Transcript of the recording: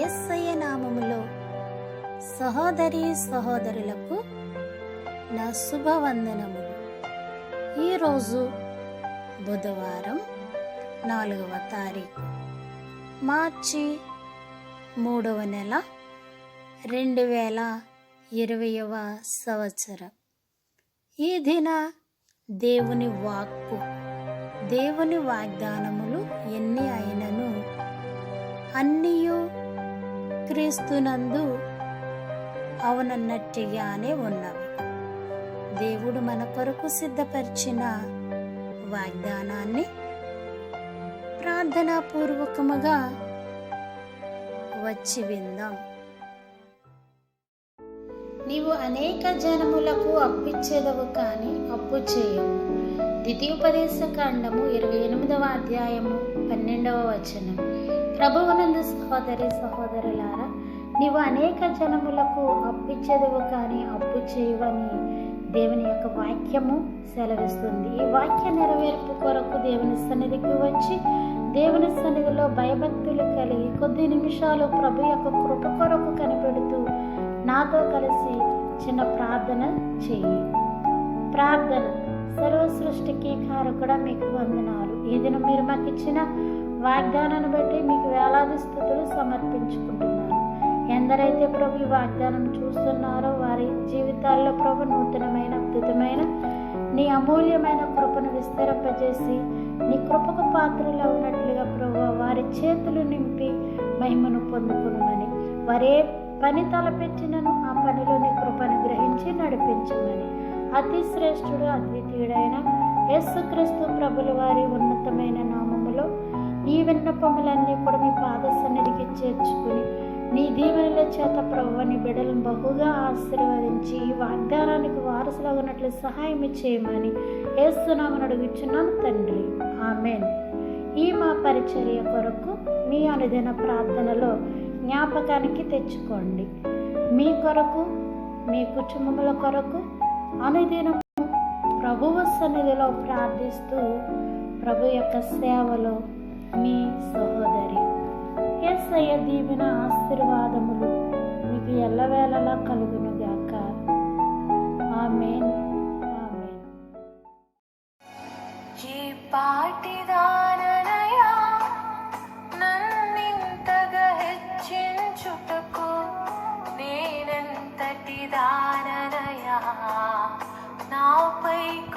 SI నామములో సహోదరి సహోదరులకు నా శుభవందనములు. ఈరోజు బుధవారం నాలుగవ తారీఖు మార్చి మూడవ నెల రెండు వేల ఇరవైవ సంవత్సరం. ఈ దిన దేవుని వాక్కు దేవుని వాగ్దానములు ఎన్ని అయినను అన్నీ క్రీస్తునందు అవునన్నట్టుగానే ఉన్నవి. దేవుడు మన కొరకు సిద్ధపరిచిన వాగ్దానాన్ని ప్రార్థనాపూర్వకముగా వచ్చి విందాం. నీవు అనేక జనములకు అప్పిచ్చేదవు కానీ అప్పు చేయవు. ద్వితీయోపదేశ కాండము ఇరవై ఎనిమిదవ అధ్యాయము పన్నెండవ వచనం. ప్రభువునందు సహోదరి సహోదరులారా నీవు అనేక జనములకు అప్పిచ్చేదవు కానీ అప్పు చేయవని దేవుని యొక్క వాక్యము సెలవిస్తుంది. ఈ వాక్య నెరవేర్పు కొరకు దేవుని సన్నిధికి వచ్చి దేవుని సన్నిధిలో భయభక్తులు కలిగి కొద్ది నిమిషాలు ప్రభు యొక్క కృప కొరకు కనిపెడుతూ నాతో కలిసి చిన్న ప్రార్థన చేయి. ప్రార్థన సర్వ సృష్టికి కారకుడ మీకు వందనాలు. ఏదైనా మీరు మాకు ఇచ్చిన వాగ్దానాన్ని బట్టి మీకు వేలాది స్థుతులు సమర్పించుకుంటున్నాను. ఎందరైతే ప్రభు ఈ వాగ్దానం చూస్తున్నారో వారి జీవితాల్లో ప్రభు నూతనమైన అద్భుతమైన నీ అమూల్యమైన కృపను విస్తరింపజేసి నీ కృపకు పాత్రలు ఉన్నట్లుగా ప్రభు వారి చేతులు నింపి మహిమను పొందుకునమని. వారే పని తలపెట్టినను ఆ పనిలోని కృపను గ్రహించి నడిపించమని. అతి శ్రేష్ఠుడు అద్వితీయుడైన యేసుక్రీస్తు ప్రభుల వారి ఉన్నతమైన ఈ విన్నపములన్నీ కూడా మీ పాద సన్నిధికి చేర్చుకుని నీ దీవెనల చేత ప్రభుని బిడలను బహుగా ఆశీర్వదించి ఈ వాగ్దానానికి వారసులో ఉన్నట్లు సహాయం చేయమని ఏస్తున్నామని అడుగుచున్నాను తండ్రి. ఆమెన్. ఈ మా పరిచర్య కొరకు మీ అనుదిన ప్రార్థనలో జ్ఞాపకానికి తెచ్చుకోండి. మీ కొరకు మీ కుటుంబముల కొరకు అనుదినము ప్రభువు సన్నిధిలో ప్రార్థిస్తూ ప్రభు యొక్క సేవలో మీ సహోదరి. అయ్య దీవెన ఆశీర్వాదములు మీకు ఎల్లవేళలా కలుగునుగాక. ఆమెన్. ఆమెన్. ఈ పాటిదాననయా నన్నింతగా హెచ్చించుటకు నేనెంతటి దాననయా? నాపై